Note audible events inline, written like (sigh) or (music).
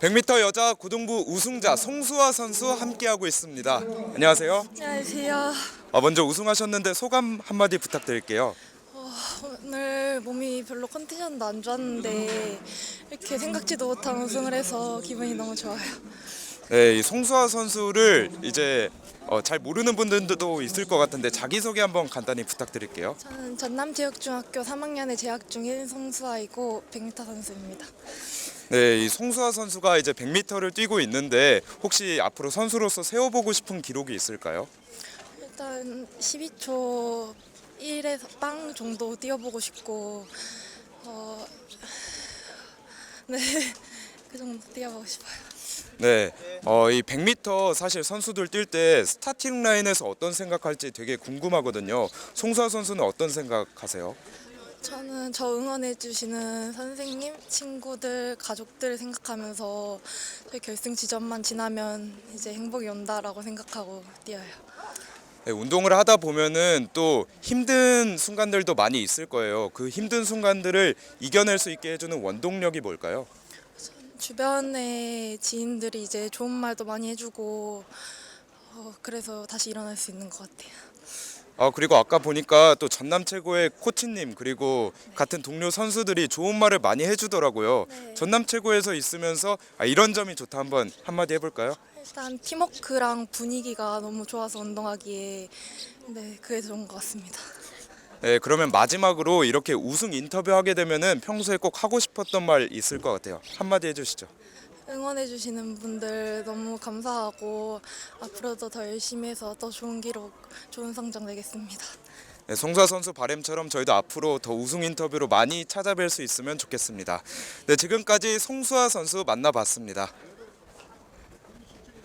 100m 여자 고등부 우승자 송수아 선수 함께하고 있습니다. 안녕하세요. 안녕하세요. 아, 먼저 우승하셨는데 소감 한마디 부탁드릴게요. 오늘 몸이 별로 컨디션도 안 좋았는데 이렇게 생각지도 못한 우승을 해서 기분이 너무 좋아요. 네, 이 송수아 선수를 이제 어, 잘 모르는 분들도 있을 것 같은데 자기 소개 한번 간단히 부탁드릴게요. 저는 전남체육중학교 3학년에 재학 중인 송수아이고 100m 선수입니다. 네, 이 송수아 선수가 이제 100m를 뛰고 있는데 혹시 앞으로 선수로서 세워보고 싶은 기록이 있을까요? 일단 12초 1에서 빵 정도 뛰어보고 싶고 어, 네, (laughs) 그 정도 뛰어보고 싶어요. 네, 어, 이 100m 사실 선수들 뛸 때 스타팅 라인에서 어떤 생각할지 되게 궁금하거든요. 송수아 선수는 어떤 생각하세요? 저는 저 응원해 주시는 선생님, 친구들, 가족들 생각하면서 저희 결승 지점만 지나면 이제 행복이 온다라고 생각하고 뛰어요. 네, 운동을 하다 보면은 또 힘든 순간들도 많이 있을 거예요. 그 힘든 순간들을 이겨낼 수 있게 해주는 원동력이 뭘까요? 주변에 지인들이 이제 좋은 말도 많이 해주고 어, 그래서 다시 일어날 수 있는 것 같아요. 아 그리고 아까 보니까 또 전남 최고의 코치님 그리고 같은 동료 선수들이 좋은 말을 많이 해주더라고요. 네. 전남 최고에서 있으면서 아, 이런 점이 좋다 한번 한마디 해볼까요? 일단 팀워크랑 분위기가 너무 좋아서 운동하기에 네 그게 좋은 것 같습니다. 네 그러면 마지막으로 이렇게 우승 인터뷰 하게 되면은 평소에 꼭 하고 싶었던 말 있을 것 같아요. 한마디 해주시죠. 응원해 주시는 분들 너무 감사하고 앞으로도 더 열심히 해서 더 좋은 기록, 좋은 성적 내겠습니다. 네, 송사 선수 바램처럼 저희도 앞으로 더 우승 인터뷰로 많이 찾아뵐 수 있으면 좋겠습니다. 네, 지금까지 송수아 선수 만나봤습니다.